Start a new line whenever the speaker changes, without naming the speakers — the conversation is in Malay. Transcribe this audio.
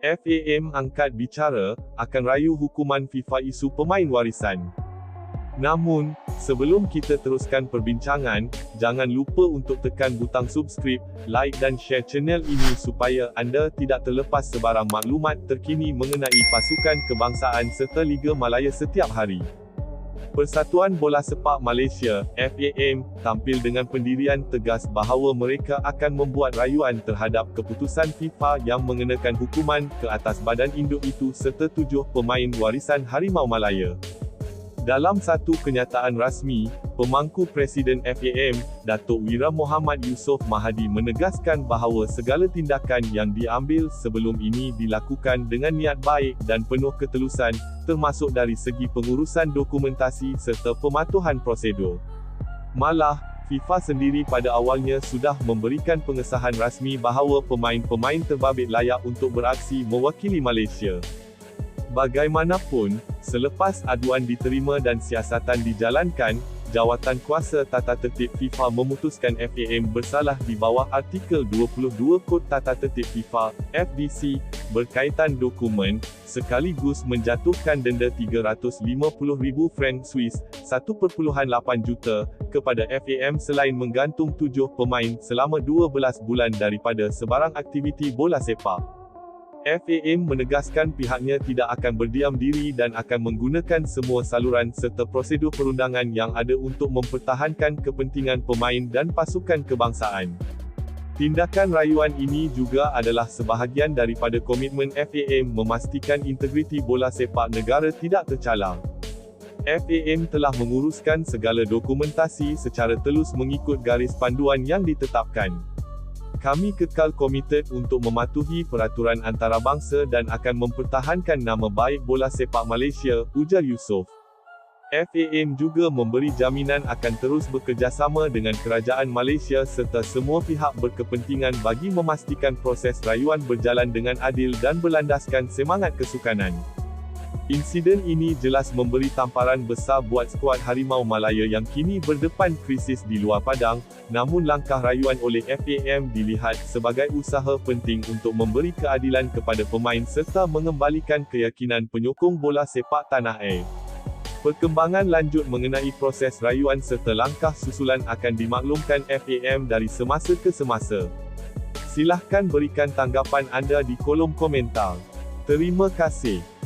FAM angkat bicara, akan rayu hukuman FIFA isu pemain warisan. Namun, sebelum kita teruskan perbincangan, jangan lupa untuk tekan butang subscribe, like dan share channel ini supaya anda tidak terlepas sebarang maklumat terkini mengenai pasukan kebangsaan serta Liga Malaya setiap hari. Persatuan Bola Sepak Malaysia, FAM, tampil dengan pendirian tegas bahawa mereka akan membuat rayuan terhadap keputusan FIFA yang mengenakan hukuman ke atas badan induk itu serta tujuh pemain warisan Harimau Malaya. Dalam satu kenyataan rasmi, pemangku Presiden FAM, Datuk Wira Muhammad Yusof Mahadi menegaskan bahawa segala tindakan yang diambil sebelum ini dilakukan dengan niat baik dan penuh ketelusan, termasuk dari segi pengurusan dokumentasi serta pematuhan prosedur. Malah, FIFA sendiri pada awalnya sudah memberikan pengesahan rasmi bahawa pemain-pemain terbabit layak untuk beraksi mewakili Malaysia. Bagaimanapun, selepas aduan diterima dan siasatan dijalankan, Jawatan Kuasa Tata Tertib FIFA memutuskan FAM bersalah di bawah Artikel 22 Kod Tata Tertib FIFA, FDC, berkaitan dokumen, sekaligus menjatuhkan denda 350,000 franc Swiss, 1.8 juta, kepada FAM selain menggantung tujuh pemain selama 12 bulan daripada sebarang aktiviti bola sepak. FAM menegaskan pihaknya tidak akan berdiam diri dan akan menggunakan semua saluran serta prosedur perundangan yang ada untuk mempertahankan kepentingan pemain dan pasukan kebangsaan. Tindakan rayuan ini juga adalah sebahagian daripada komitmen FAM memastikan integriti bola sepak negara tidak tercalar. FAM telah menguruskan segala dokumentasi secara telus mengikut garis panduan yang ditetapkan. Kami kekal komited untuk mematuhi peraturan antarabangsa dan akan mempertahankan nama baik bola sepak Malaysia, ujar Yusof. FAM juga memberi jaminan akan terus bekerjasama dengan kerajaan Malaysia serta semua pihak berkepentingan bagi memastikan proses rayuan berjalan dengan adil dan berlandaskan semangat kesukanan. Insiden ini jelas memberi tamparan besar buat skuad Harimau Malaya yang kini berdepan krisis di luar padang, namun langkah rayuan oleh FAM dilihat sebagai usaha penting untuk memberi keadilan kepada pemain serta mengembalikan keyakinan penyokong bola sepak tanah air. Perkembangan lanjut mengenai proses rayuan serta langkah susulan akan dimaklumkan FAM dari semasa ke semasa. Silahkan berikan tanggapan anda di kolom komentar. Terima kasih.